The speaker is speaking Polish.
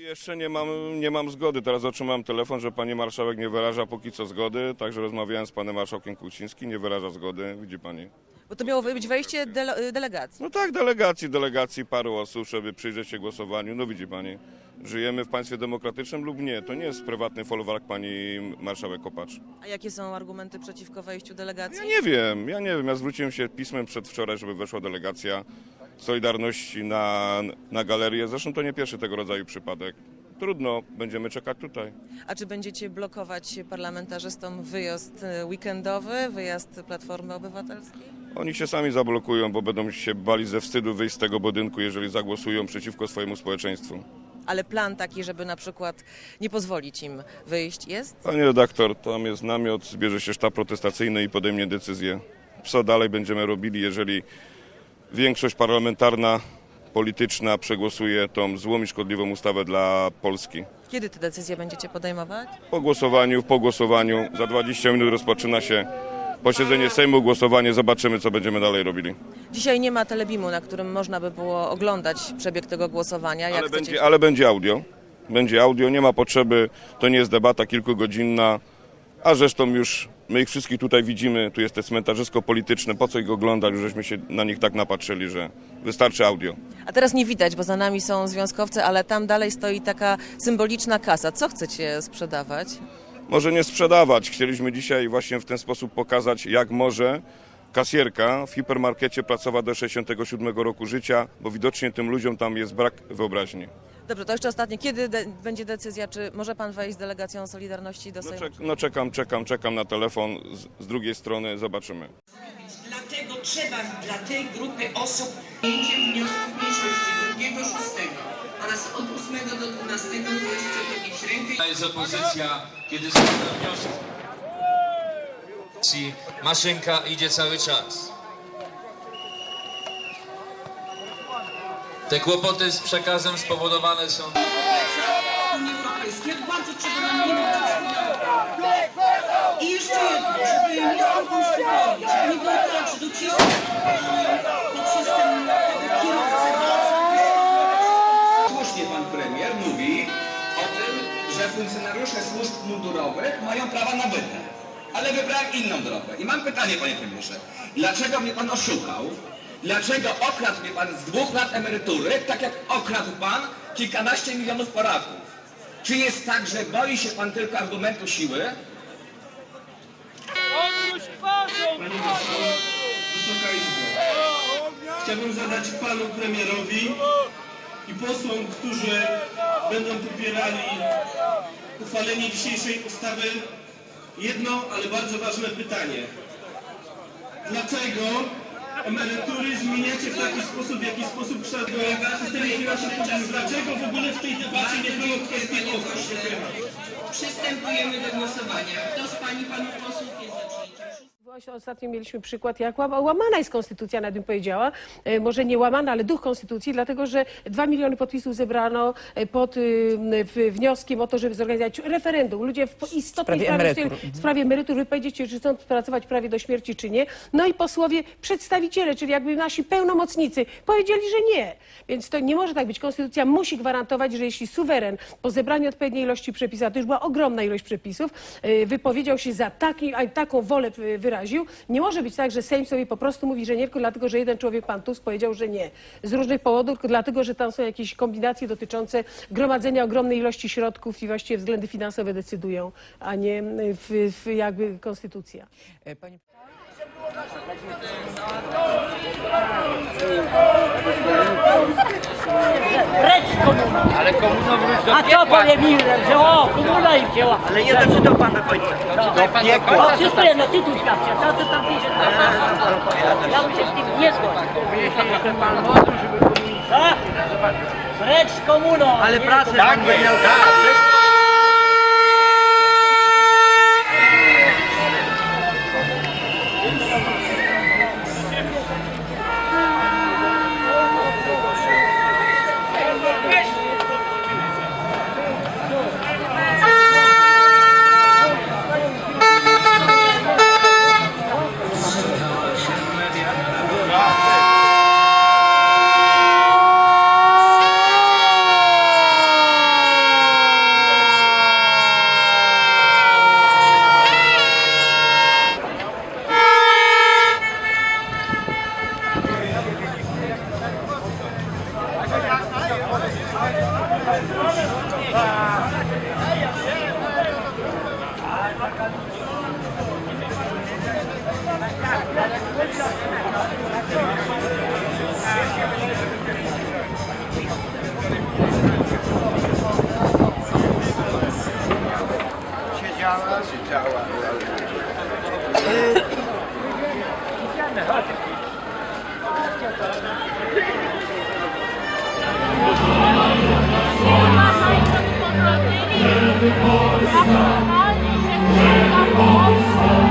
Jeszcze nie mam, nie mam zgody. Teraz otrzymałem telefon, że pani marszałek nie wyraża póki co zgody, także rozmawiałem z panem marszałkiem Kucińskim, nie wyraża zgody, widzi pani. Bo to miało być wejście dele- delegacji. No tak, delegacji, delegacji paru osób, żeby przyjrzeć się głosowaniu. No widzi pani, żyjemy w państwie demokratycznym lub nie. To nie jest prywatny folwark pani marszałek Kopacz. A jakie są argumenty przeciwko wejściu delegacji? Ja nie wiem, ja nie wiem. Ja zwróciłem się pismem przedwczoraj, żeby weszła delegacja Solidarności na, na galerię. Zresztą to nie pierwszy tego rodzaju przypadek. Trudno, będziemy czekać tutaj. A czy będziecie blokować parlamentarzystom wyjazd e, weekendowy, wyjazd Platformy Obywatelskiej? Oni się sami zablokują, bo będą się bali ze wstydu wyjść z tego budynku, jeżeli zagłosują przeciwko swojemu społeczeństwu. Ale plan taki, żeby na przykład nie pozwolić im wyjść jest? Panie redaktor, tam jest namiot, zbierze się sztab protestacyjny i podejmie decyzję. Co dalej będziemy robili, jeżeli większość parlamentarna, polityczna przegłosuje tą złą i szkodliwą ustawę dla Polski. Kiedy te decyzje będziecie podejmować? Po głosowaniu, po głosowaniu, za 20 minut rozpoczyna się posiedzenie Sejmu, głosowanie, zobaczymy co będziemy dalej robili. Dzisiaj nie ma telebimu, na którym można by było oglądać przebieg tego głosowania. Ale chcecie... będzie, ale będzie audio. Będzie audio, nie ma potrzeby, to nie jest debata kilkugodzinna, a zresztą już my ich wszystkich tutaj widzimy, tu jest te cmentarzysko polityczne, po co ich oglądać, już żeśmy się na nich tak napatrzyli, że wystarczy audio. A teraz nie widać, bo za nami są związkowcy, ale tam dalej stoi taka symboliczna kasa. Co chcecie sprzedawać? Może nie sprzedawać, chcieliśmy dzisiaj właśnie w ten sposób pokazać, jak może kasjerka w hipermarkecie pracować do 67 roku życia, bo widocznie tym ludziom tam jest brak wyobraźni. Dobrze, to jeszcze ostatnie. Kiedy de- będzie decyzja, czy może pan wejść z delegacją Solidarności do No, Sejmu? czek, no czekam, czekam, czekam na telefon, z, z drugiej strony zobaczymy. Dlatego trzeba dla tej grupy osób przyjęcie wniosków mniejszości drugiego, szóstego oraz od 8 do 12 zechce podnieść rękę To jest opozycja, kiedy są te Ci Maszynka idzie cały czas. Te kłopoty z przekazem spowodowane są. Unii Europejskiej. Jak bardzo trzeba nam nie I jeszcze jedno, żeby nie spokojnie, żeby nie było tak, że do cisku poprzez ten kierowcę Słusznie pan premier mówi o tym, że funkcjonariusze służb mundurowych mają prawa nabyte. Ale wybrałem inną drogę. I mam pytanie, panie premierze. Dlaczego mnie pan oszukał? Dlaczego okradł mnie pan z dwóch lat emerytury, tak jak okradł pan kilkanaście milionów Polaków? Czy jest tak, że boi się pan tylko argumentu siły? Panie Marszałek, Wysoka Izbo, chciałbym zadać Panu Premierowi i posłom, którzy będą popierali uchwalenie dzisiejszej ustawy jedno, ale bardzo ważne pytanie. Dlaczego emerytury zmieniacie w taki sposób, w jaki sposób kształt finansowego? Dlaczego w ogóle w tej debacie nie było kwestii OFE? Przystępujemy do głosowania. Kto z pani panów posłów Ostatnio mieliśmy przykład, jak łama- łamana jest konstytucja, nawet bym powiedziała. E, Może nie łamana, ale duch konstytucji, dlatego że dwa miliony podpisów zebrano e, pod y, wnioskiem o to, żeby zorganizować referendum. Ludzie w istotnej sprawie, w sprawie emerytur wypowiedzieć się, czy chcą pracować prawie do śmierci, czy nie. No i posłowie, przedstawiciele, czyli jakby nasi pełnomocnicy, powiedzieli, że nie. Więc to nie może tak być. Konstytucja musi gwarantować, że jeśli suweren po zebraniu odpowiedniej ilości przepisów, a to już była ogromna ilość przepisów, y, wypowiedział się za taki, a taką wolę y, wyraził, nie może być tak, że Sejm sobie po prostu mówi, że nie, tylko dlatego, że jeden człowiek, pan Tusk, powiedział, że nie. Z różnych powodów, tylko dlatego, że tam są jakieś kombinacje dotyczące gromadzenia ogromnej ilości środków i właściwie względy finansowe decydują, a nie y, w, w jakby konstytucja. A co powie Miller, że o, komuna im wzięła. Ale nie pan do końca. No, wszystko jedno, tytuł świadczy, to co tam pisze, to ja bym się z tym nie zgodził. Precz z komuną. Ale pracę pan będzie miał Żeby Polska, żeby Polska